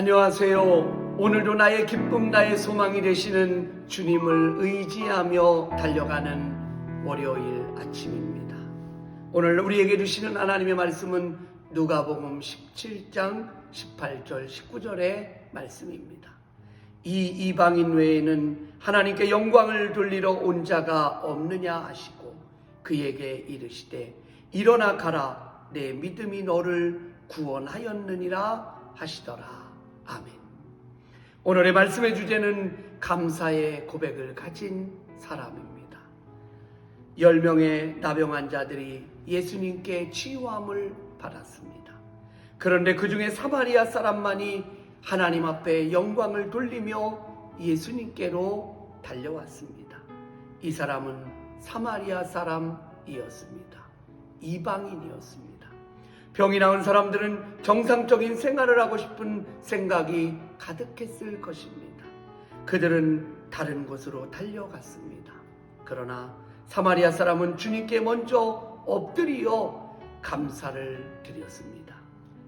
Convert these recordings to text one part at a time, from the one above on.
안녕하세요. 오늘도 나의 기쁨, 나의 소망이 되시는 주님을 의지하며 달려가는 월요일 아침입니다. 오늘 우리에게 주시는 하나님의 말씀은 누가복음 17장 18절 19절의 말씀입니다. 이 이방인 외에는 하나님께 영광을 돌리러 온 자가 없느냐 하시고 그에게 이르시되 일어나 가라 내 믿음이 너를 구원하였느니라 하시더라. 아멘. 오늘의 말씀의 주제는 감사의 고백을 가진 사람입니다. 열 명의 나병 환자들이 예수님께 치유함을 받았습니다. 그런데 그 중에 사마리아 사람만이 하나님 앞에 영광을 돌리며 예수님께로 달려왔습니다. 이 사람은 사마리아 사람이었습니다. 이방인이었습니다. 병이 나은 사람들은 정상적인 생활을 하고 싶은 생각이 가득했을 것입니다. 그들은 다른 곳으로 달려갔습니다. 그러나 사마리아 사람은 주님께 먼저 엎드리어 감사를 드렸습니다.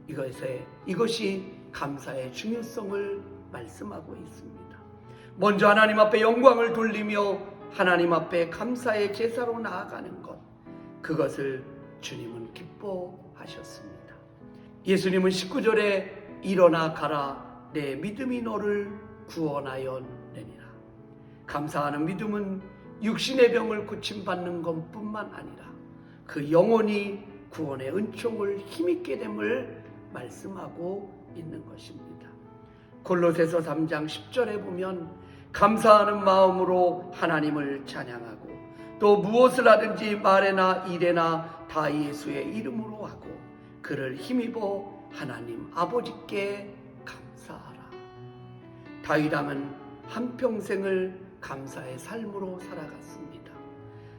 이것에 이것이 감사의 중요성을 말씀하고 있습니다. 먼저 하나님 앞에 영광을 돌리며 하나님 앞에 감사의 제사로 나아가는 것 그것을 주님은 기뻐 하셨습니다. 예수님은 19절에 일어나 가라 내 믿음이 너를 구원하였느니라. 감사하는 믿음은 육신의 병을 고침받는 것뿐만 아니라 그 영혼이 구원의 은총을 힘있게 됨을 말씀하고 있는 것입니다. 골로새서 3장 10절에 보면 감사하는 마음으로 하나님을 찬양하고 또 무엇을 하든지 말에나 일에나 다 예수의 이름으로 하고 그를 힘입어 하나님 아버지께 감사하라. 다윗왕은 한평생을 감사의 삶으로 살아갔습니다.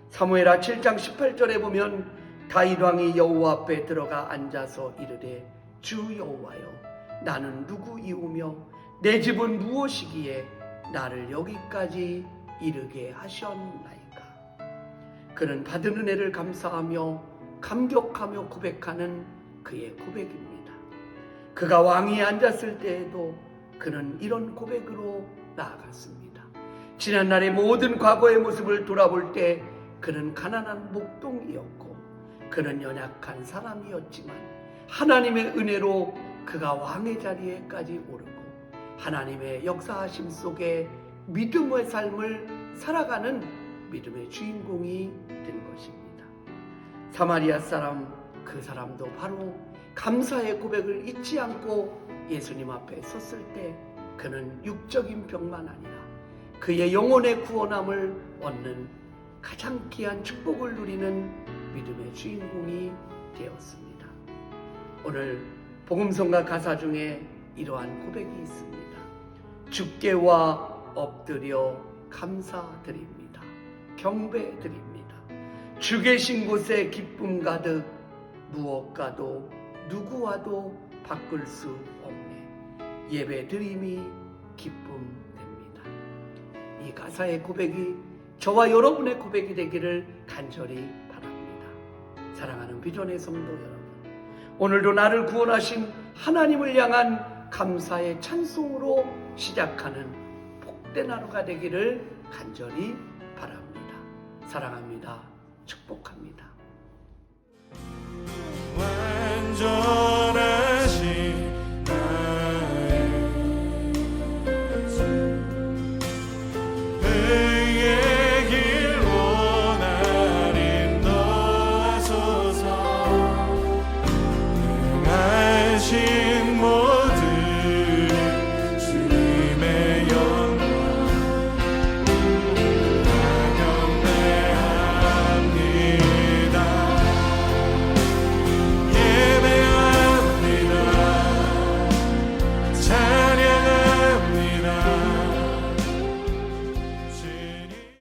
사무엘하 7장 18절에 보면 다윗왕이 여호와 앞에 들어가 앉아서 이르되 주 여호와여 나는 누구이오며 내 집은 무엇이기에 나를 여기까지 이르게 하셨나이까 그는 받은 은혜를 감사하며 감격하며 고백하는 그의 고백입니다. 그가 왕위에 앉았을 때에도 그는 이런 고백으로 나아갔습니다. 지난날의 모든 과거의 모습을 돌아볼 때 그는 가난한 목동이었고 그는 연약한 사람이었지만 하나님의 은혜로 그가 왕의 자리에까지 오르고 하나님의 역사하심 속에 믿음의 삶을 살아가는 믿음의 주인공이 된 것입니다. 사마리아 사람 그 사람도 바로 감사의 고백을 잊지 않고 예수님 앞에 섰을 때 그는 육적인 병만 아니라 그의 영혼의 구원함을 얻는 가장 귀한 축복을 누리는 믿음의 주인공이 되었습니다. 오늘 복음성가 가사 중에 이러한 고백이 있습니다. 주께와 엎드려 감사드립니다. 경배 드립니다. 주 계신 곳에 기쁨 가득 무엇과도 누구와도 바꿀 수 없네. 예배 드림이 기쁨됩니다. 이 가사의 고백이 저와 여러분의 고백이 되기를 간절히 바랍니다. 사랑하는 비전의 성도 여러분. 오늘도 나를 구원하신 하나님을 향한 감사의 찬송으로 시작하는 복된 하루가 되기를 간절히 바랍니다. 사랑합니다. 축복합니다. 心。